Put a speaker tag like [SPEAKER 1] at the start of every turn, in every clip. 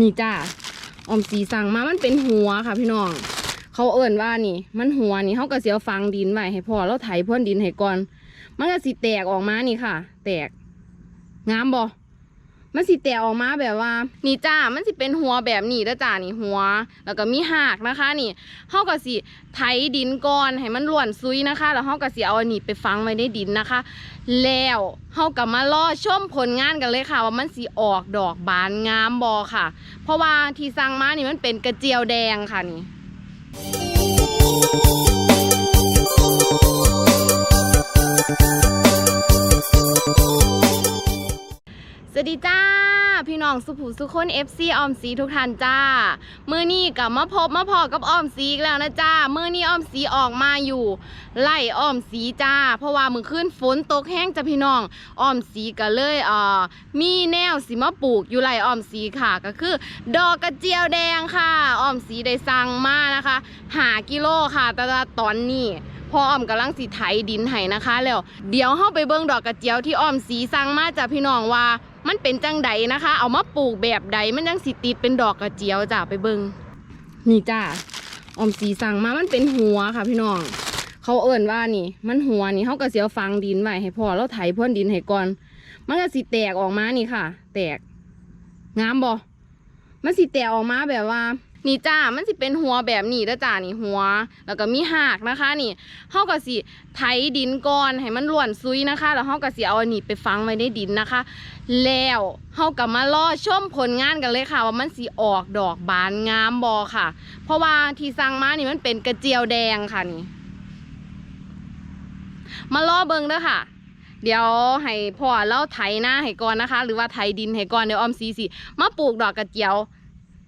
[SPEAKER 1] นี่จ้าออมสีสั่งมามันเป็นหัวค่ะพี่น้อง เขาเอิ่นว่านี่ มันหัวนี่เขาก็เสียวฟังดินไว้ให้พ่อแล้วไถพ่นดินให้ก่อน มันก็สิแตกออกมานี่ค่ะ แตกงามบ่ มันสิแตกออกมาแบบว่า นี่จ้า มันสิเป็นหัวแบบนี้แล้วจ้านี่หัว แล้วก็มีหากนะคะนี่เฮาก็สิไถดินก่อนให้มันล้วนซุยนะคะ แล้วเฮาก็สิเอาอันนี้ไปฝังไว้ในดินนะคะ แล้วเฮาก็มารอชมผลงานกันเลยค่ะ ว่ามันสิออกดอกบานงามบ่ค่ะ เพราะว่าที่สั่งมานี่มันเป็นกระเจียวแดงค่ะนี่ สวัสดีจ้า พี่น้องสุภูสุคน FC ออมสีทุกท่านจ้ามือนี้กับมาพบมาพอกับออมสีแล้วนะจ้ามือนี้ออมสีออกมาอยู่ไล่ออมสีจ้า เพราะว่ามือขึ้นฝนตกแห้งจ้าพี่น้องออมสีก็เลยเอ่อมีแนวสิมาปลูกอยู่ไล่ออมสีค่ะก็คือ ดอกกระเจียวแดงค่ะออมสีได้สั่งมานะคะหากิโลค่ะ แต่ตอนนี้พออ้อมกำลังสิไถดินให้นะคะแล้ว เดี๋ยวเฮาไปเบิ่งดอกกระเจียวที่อ้อมสีสั่งมาจากพี่น้องว่า มันเป็นจังใดนะคะ เอามาปลูกแบบใดมันยังสิติดเป็นดอกกระเจียวจ้าไปเบิงนี่จ้าออมสีสั่งมามันเป็นหัวค่ะพี่น้อง เขาเอิ่นว่านี่ มันหัวนี่เขากระเสียวฟังดินไว้ให้พ่อแล้วไถพ่นดินให้ก่อน มันก็สิแตกออกมานี่ค่ะ แตกงามบ่มันสิแตกออกมาแบบว่า นี่จ้ามันสิเป็นหัวแบบนี้แล้วจ้านี่หัว แล้วก็มีหากนะคะ นี่เฮาก็สิไถดินก่อนให้มันล้วนซุยนะคะ แล้วเฮาก็สิเอาอันนี้ไปฝังไว้ในดินนะคะ แล้วเฮาก็มารอชมผลงานกันเลยค่ะ ว่ามันสิออกดอกบานงามบอค่ะ เพราะว่าที่สั่งมานี่มันเป็นกระเจียวแดงค่ะนี่ มารอเบิงเด้อค่ะเดี๋ยวให้พ่อเล่าไถหน้าให้ก่อนนะคะ หรือว่าไถดินให้ก่อนเดี๋ยวออมสีสิมาปลูกดอกกระเจียว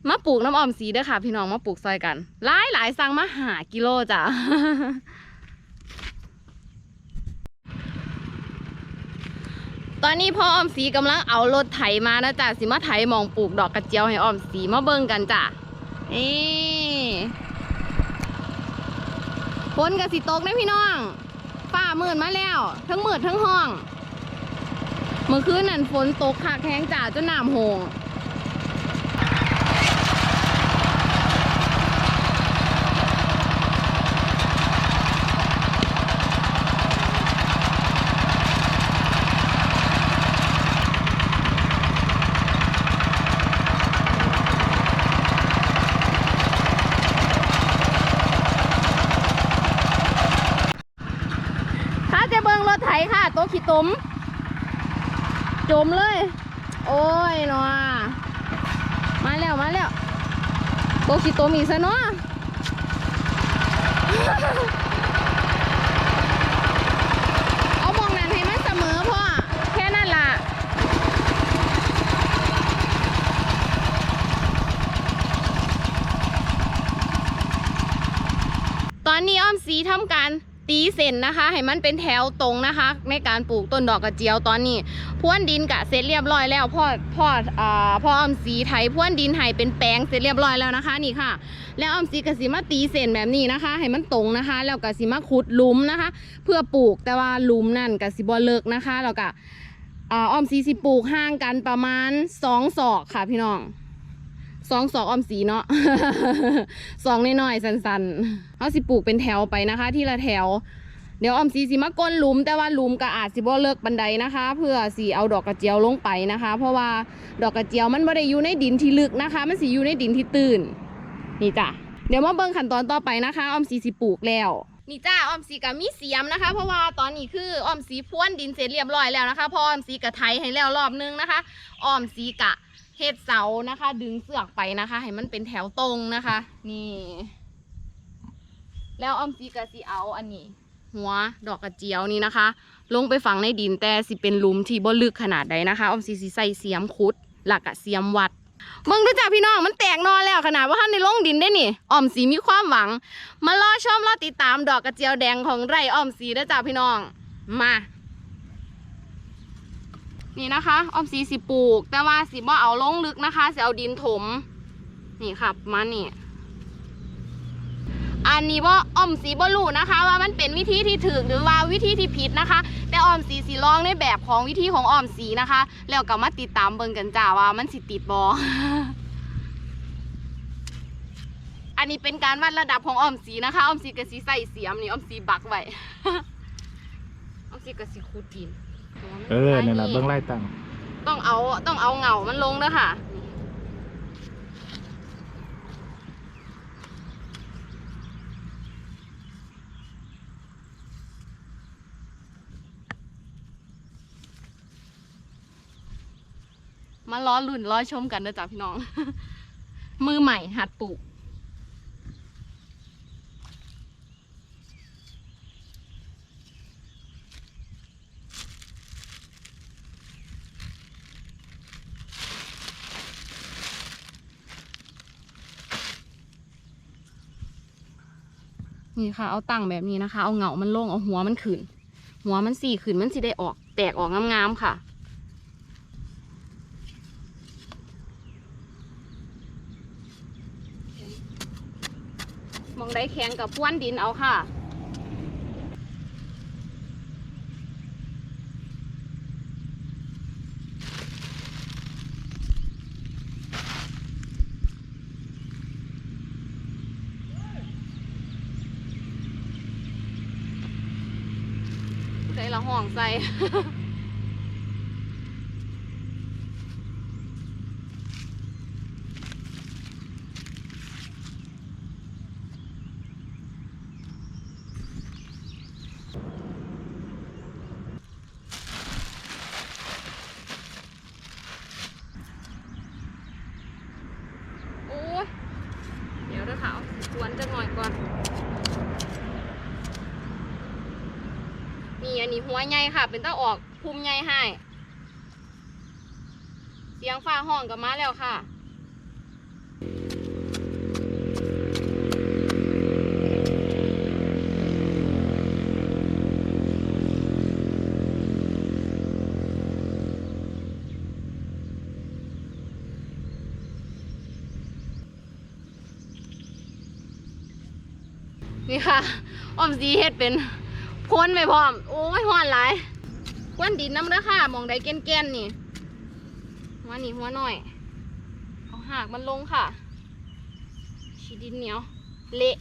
[SPEAKER 1] มาปลูกน้ำออมสีเด้อค่ะ พี่น้องมาปลูกซอยกัน หลายหลายสั่งมาหากิโลจ้ะตอนนี้พ่อออมสีกำลังเอารถไถมานะจ๊ะสิมาไถหมองปลูกดอกกระเจียวให้ออมสีมาเบิ่งกันจ้ะนี่ฝนกับสิตกนะพี่น้องฟ้ามืดมาแล้ว ทั้งมืดทั้งห้อง เมื่อคืนนั่นฝนตกคักแห้งจ้าจนน้ำโหง ถ้าจะเบิ่งรถไถค่ะ ตัวขี้ตม จมเลย โอ้ยเนาะมา แล้วมาแล้วโตัวขี้ตมอีกซะเนาะเอามองนั้นให้มันเสมอพ่อแค่นั้นล่ะตอนนี้อ้อมสีทำการ ตีเส้นนะคะให้มันเป็นแถวตรงนะคะ ในการปลูกต้นดอกกระเจียวตอนนี้พ่วนดินกะเสร็จเรียบร้อยแล้วพ่อพ่ออ่าพ่ออ้อมสีไถพ่วนดินให้เป็นแปลงเสร็จเรียบร้อยแล้วนะคะนี่ค่ะ แล้วอ้อมสีกะสิมาตีเส้นแบบนี้นะคะ ให้มันตรงนะคะ แล้วกะสิมาขุดหลุมนะคะ เพื่อปลูกแต่ว่าหลุมนั่นกะสิบ่เลิกนะคะแล้วก็อ่าอ้อมสีสิปลูกห่างกันประมาณสองศอกค่ะพี่น้อง สองสองออมสีเนาะสองน้อยๆสันๆเขาสิปลูกเป็นแถวไปนะคะ ที่ละแถว เดี๋ยวออมสีสิมาก้นหลุม แต่ว่าหลุมก็อาจสิบ่เลิกบันไดนะคะ เพื่อสีเอาดอกกระเจียวลงไปนะคะ เพราะว่าดอกกระเจียวมันไม่ได้อยู่ในดินที่ลึกนะคะ มันสิอยู่ในดินที่ตื้นนี่จ้ะเดี๋ยวมาเบิ่งขั้นตอนต่อไปนะคะออมสีสิปลูกแล้วนี่จ้าออมสีกับมีเสียมนะคะ เพราะว่าตอนนี้คือออมสีพ่วนดินเสร็จเรียบร้อยแล้วนะคะพอออมสีกะไทยให้แล้วรอบนึงนะคะออมสีกะ เฮ็ดเสานะคะ ดึงเสือกไปนะคะ ให้มันเป็นแถวตรงนะคะ นี่ แล้วออมซีกะสิเอาอันนี้ หัวดอกกระเจียวนี่นะคะ ลงไปฝังในดินแต่สิเป็นลุมที่บ่ลึกขนาดใดนะคะออมซีสิใส่เสียมขุด หลักอะเสียมวัดมึงดูจ้าพี่น้องมันแตกนอนแล้วขนาดว่าท่านในลงดินได้นี่ออมสีมีความหวัง มารอชมรอติดตามดอกกระเจียวแดงของไร่ออมสีนะจ้าพี่น้อง มา นี่นะคะออมสีสิปลูก แต่ว่าสิบ่เอาลงลึกนะคะสิเอาดินถม นี่ครับมานี่อันนี้ว่าออมสีบ่รู้นะคะ ว่ามันเป็นวิธีที่ถูกหรือว่าวิธีที่ผิดนะคะ แต่ออมสีสีลองในแบบของวิธีของออมสีนะคะ แล้วก็มาติดตามเบิ่งกันจ้าว่ามันสิติดบออันนี้เป็นการวัดระดับของออมสีนะคะออมสีกับสีใส่เสียมนี่ออมสีบักไว้ออมสีกับสีคูดิน
[SPEAKER 2] เออนี่นแหละเบื้องไล่ตั้ง
[SPEAKER 1] ต้องเอาต้องเอาเหงามันลงเด้อค่ะมาล้อลุ่นล้อชมกันเด้อจ้ะพี่น้อง มือใหม่หัดปลูก นี่ค่ะ เอาตั้งแบบนี้นะคะ เอาเหงามันลง เอาหัวมันขึ้น หัวมันสี่ขึ้น มันสิได้ออก แตกออกงามๆค่ะ มองได้แข็งกับพ้วนดินเอาค่ะ ห่องใส่ โอ้ย เดี๋ยวเด้อค่ะเอาสวนจะหน่อยก่อน นี่ อันนี้หัวใหญ่ค่ะ เป็นตาออกภูมิใหญ่ให้เสียงฟ้าห้องกับมาแล้วค่ะนี่ค่ะออมสีเฮ็ดเป็น พ้นไปพร้อม โอ้ยห้อนหลายกวนดินน้ำเด้อค่ะมองใดแก่นๆนี่หัวนี่หัวหน่อยเอาหากมันลงค่ะชีดินเหนียว เละ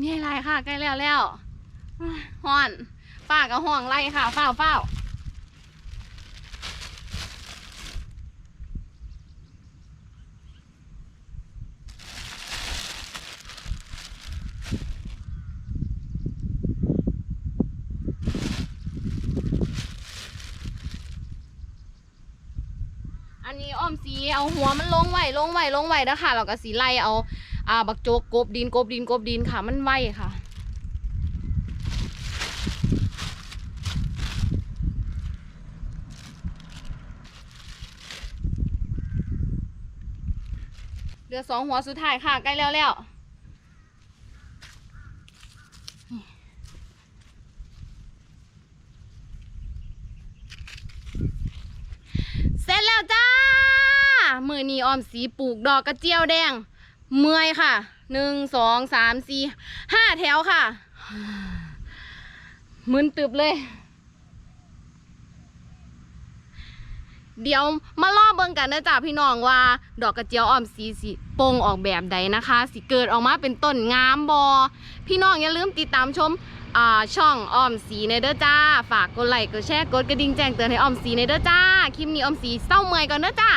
[SPEAKER 1] มีอะไรค่ะใกล้แล้วแล้วห้อน ฝ้ากับห้องไล่ค่ะเฝ้าวฝ้าอันนี้อ้อมสีเอาหัวมันลงไหวลงไหวลงไหวแล้วค่ะเราก็สีไล่เอาอ่าบักโจกกบดินกบดินกบดินค่ะมันไหวค่ะ เหลือสองหัวสุดท้ายค่ะใกล้แล้วแล้วเสร็จแล้วจ้า มือนีออมสีปลูกดอกกระเจียวแดง เมื่อยค่ะ หนึ่งสองสามสี่ห้าแถวค่ะมึนตึบเลย เดี๋ยวมาล่อเบิ่งกันนะจ๊ะพี่น้องว่า ดอกกระเจียวอ่อมสีสิโปงออกแบบใดนะคะ สิเกิดออกมาเป็นต้นงามบอพี่น้องอย่าลืมติดตามชมช่องอ้อมสีในเด้อจ้า ฝากกดไลค์กดแชร์กดกระดิ่งแจ้งเตือนให้อ้อมสีในเด้อจ้าคลิปนี้อ้อมสีเศร้าเมื่อยก่อนเด้อจ้า